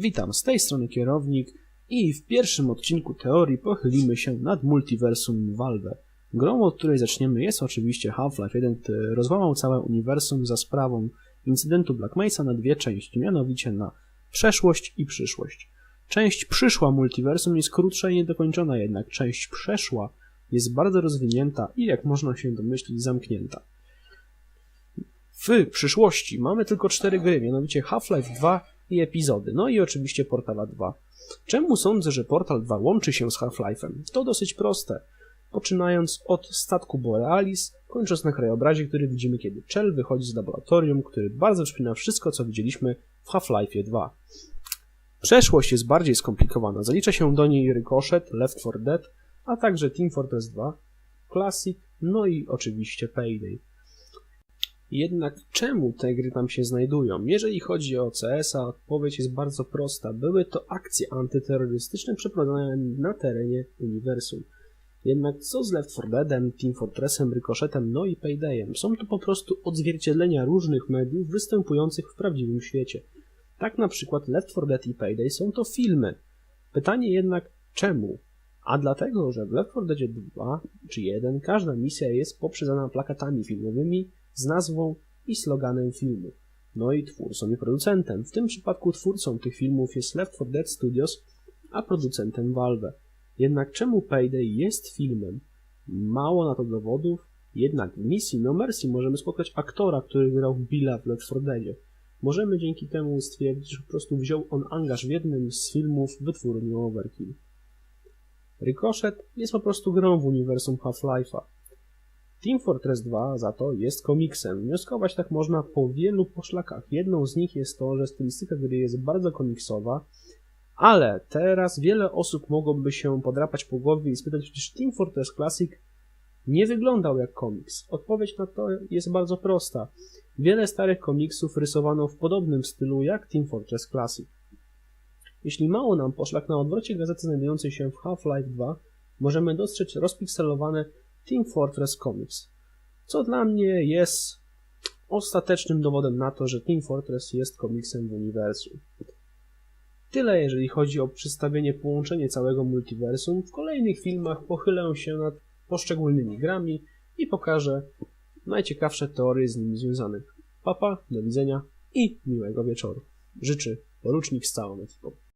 Witam, z tej strony kierownik i w pierwszym odcinku teorii pochylimy się nad multiversum Valve. Grą, od której zaczniemy jest oczywiście Half-Life 1, który rozłamał całe uniwersum za sprawą incydentu Black Mesa na dwie części, mianowicie na przeszłość i przyszłość. Część przyszła multiversum jest krótsza i niedokończona, jednak część przeszła jest bardzo rozwinięta i jak można się domyślić zamknięta. W przyszłości mamy tylko cztery gry, mianowicie Half-Life 2 i epizody, no i oczywiście Portala 2. Czemu sądzę, że Portal 2 łączy się z Half-Life'em? To dosyć proste. Poczynając od statku Borealis, kończąc na krajobrazie, który widzimy kiedy Chell wychodzi z laboratorium, który bardzo przypomina wszystko, co widzieliśmy w Half-Life 2. Przeszłość jest bardziej skomplikowana. Zalicza się do niej Ricochet, Left 4 Dead, a także Team Fortress 2, Classic, no i oczywiście Payday. Jednak czemu te gry tam się znajdują? Jeżeli chodzi o CS-a, odpowiedź jest bardzo prosta. Były to akcje antyterrorystyczne przeprowadzone na terenie uniwersum. Jednak co z Left 4 Deadem, Team Fortressem, Ricochetem, no i Paydayem? Są to po prostu odzwierciedlenia różnych mediów występujących w prawdziwym świecie. Tak na przykład Left 4 Dead i Payday są to filmy. Pytanie jednak czemu? A dlatego, że w Left 4 Dead 2 czy 1 każda misja jest poprzedzana plakatami filmowymi z nazwą i sloganem filmu. No i twórcą i producentem. W tym przypadku twórcą tych filmów jest Left 4 Dead Studios, a producentem Valve. Jednak czemu Payday jest filmem? Mało na to dowodów, jednak w misji No Mercy możemy spotkać aktora, który grał Billa w Left 4 Deadzie. Możemy dzięki temu stwierdzić, że po prostu wziął on angaż w jednym z filmów wytwórni Overkill. Ricochet jest po prostu grą w uniwersum Half-Life'a. Team Fortress 2 za to jest komiksem. Wnioskować tak można po wielu poszlakach. Jedną z nich jest to, że stylistyka gry jest bardzo komiksowa, ale teraz wiele osób mogłoby się podrapać po głowie i spytać, czy Team Fortress Classic nie wyglądał jak komiks. Odpowiedź na to jest bardzo prosta. Wiele starych komiksów rysowano w podobnym stylu jak Team Fortress Classic. Jeśli mało nam poszlak na odwrocie gazety znajdującej się w Half-Life 2, możemy dostrzec rozpikselowane Team Fortress Comics, co dla mnie jest ostatecznym dowodem na to, że Team Fortress jest komiksem w uniwersum. Tyle jeżeli chodzi o przedstawienie, połączenie całego multiversum. W kolejnych filmach pochylę się nad poszczególnymi grami i pokażę najciekawsze teorie z nimi związane. Papa, do widzenia i miłego wieczoru. Życzy porucznik z całą ekipą.